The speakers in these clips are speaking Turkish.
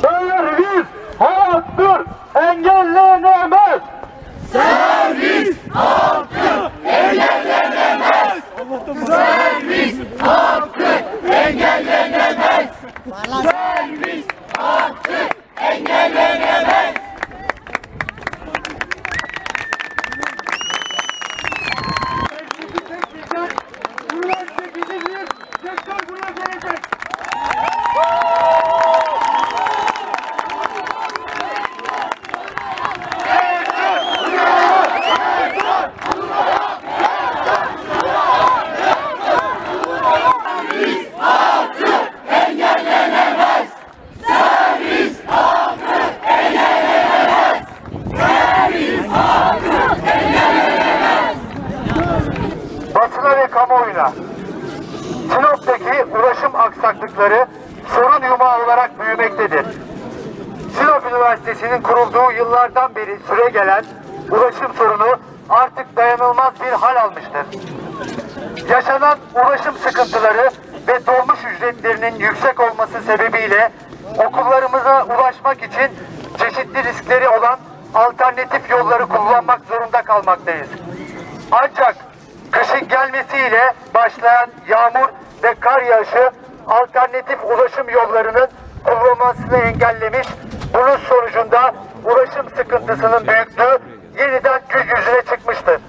Servis haktır engellenemez. Servis haktır engellenemez. Allah'tan kamuoyuna Sinop'taki ulaşım aksaklıkları sorun yumağı olarak büyümektedir. Sinop Üniversitesi'nin kurulduğu yıllardan beri süre gelen ulaşım sorunu artık dayanılmaz bir hal almıştır. Yaşanan ulaşım sıkıntıları ve dolmuş ücretlerinin yüksek olması sebebiyle okullarımıza ulaşmak için çeşitli riskleri olan alternatif yolları kullanmak zorunda kalmaktayız. Ancak kışın gelmesiyle başlayan yağmur ve kar yağışı alternatif ulaşım yollarının kullanılmasını engellemiş. Bunun sonucunda ulaşım sıkıntısının büyüklüğü yeniden gün yüzüne çıkmıştır.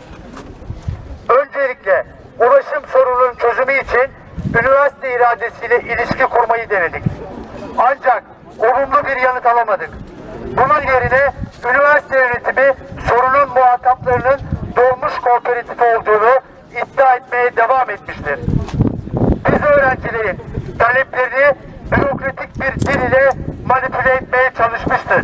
Öncelikle ulaşım sorununun çözümü için üniversite iradesiyle ilişki kurmayı denedik. Ancak olumlu bir yanıt alamadık. Bunun yerine üniversite yönetimi sorunun muhataplarının dolmuş kooperatifi olduğunu iddia etmeye devam etmiştir. Biz öğrencilerin taleplerini bürokratik bir dil ile manipüle etmeye çalışmıştır.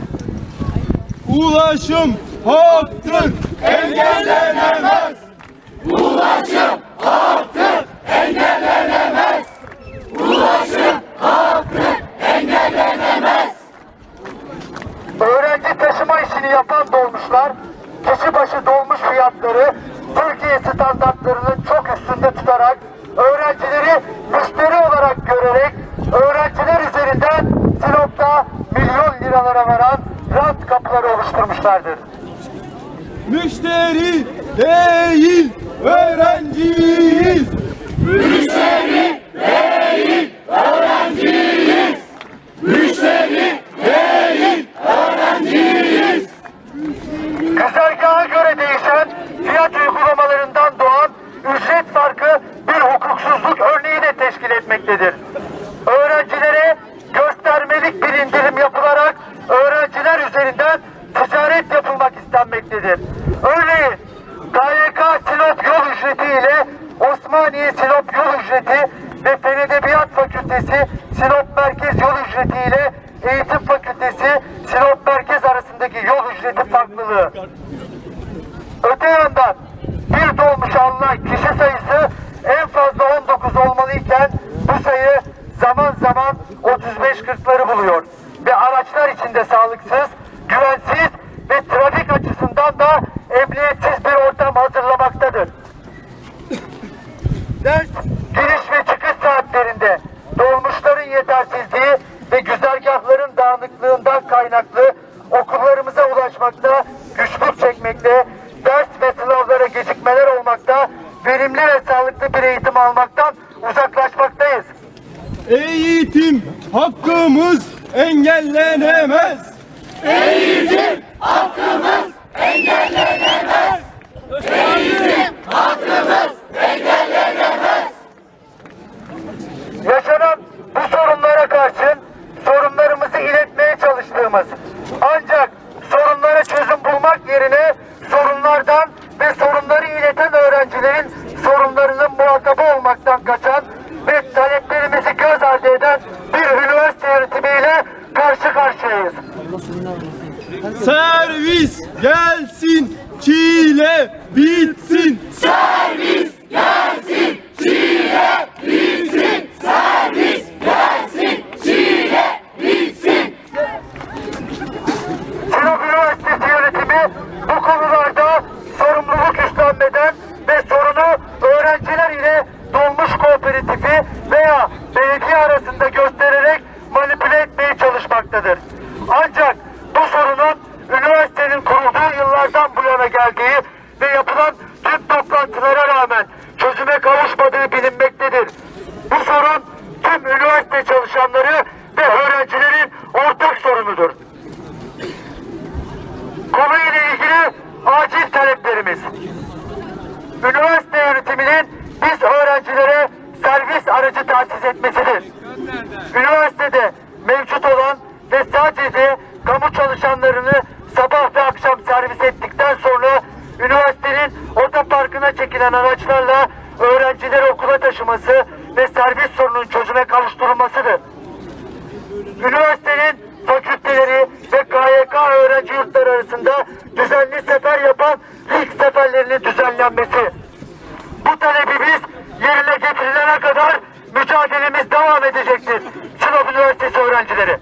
Ulaşım hakkı engellenemez. Öğrenci taşıma işini yapan dolmuşlar, kişi başı dolmuş fiyatları Türkiye standartlarının çok üstünde tutarak öğrencileri müşteri olarak görerek öğrenciler üzerinden Sinop'ta milyon liralara varan rant kapıları oluşturmuşlardır. Müşteri değil öğrenciyiz. Güzergaha Öğrencilere göstermelik bir indirim yapılarak öğrenciler üzerinden ticaret yapılmak istenmektedir. Örneğin KYK Sinop yol ücreti ile Osmaniye Sinop yol ücreti ve Fen Edebiyat Fakültesi Sinop Merkez yol ücreti ile Eğitim Fakültesi Sinop Merkez arasındaki yol ücreti farklılığı. Öte yandan bir dolmuş alınan kişi ortam hazırlamaktadır. Ders giriş ve çıkış saatlerinde dolmuşların yetersizliği ve güzergahların dağınıklığından kaynaklı okullarımıza ulaşmakta güçlük çekmekte, ders ve sınavlara gecikmeler olmakta, verimli ve sağlıklı bir eğitim almaktan uzaklaşmaktayız. Eğitim hakkımız engellenemez. Yaşanan bu sorunlara karşın sorunlarımızı iletmeye çalıştığımız ancak sorunlara çözüm bulmak yerine sorunlardan ve sorunları ileten öğrencilerin sorunlarının muhatabı olmaktan kaçan ve taleplerimizi göz ardı eden bir üniversite yönetimiyle karşı karşıyayız. Servis gelsin, çile bitsin. Sinop Üniversitesi yönetimi bu konularda sorumluluk üstlenmeden ve sorunu öğrenciler ile dolmuş kooperatifi veya belediye arasında göstererek manipüle etmeye çalışmaktadır. Ancak bu sorunun üniversitenin geldiği ve yapılan tüm toplantılara rağmen çözüme kavuşmadığı bilinmektedir. Bu sorun tüm üniversite çalışanları ve öğrencilerin ortak sorunudur. Konuyla ilgili acil taleplerimiz. Üniversite yönetiminin biz öğrencilere servis aracı tahsis etmesidir. Üniversitede mevcut olan ve sadece kamu çalışanlarını sabah ve akşam servis ettikten sonra üniversitenin otoparkına çekilen araçlarla öğrencileri okula taşıması ve servis sorunun çözüme kavuşturulmasıdır. Üniversitenin fakülteleri ve KYK öğrenci yurtları arasında düzenli sefer yapan ilk seferlerinin düzenlenmesi. Bu talebimiz yerine getirilene kadar mücadelemiz devam edecektir. Sinop Üniversitesi öğrencileri.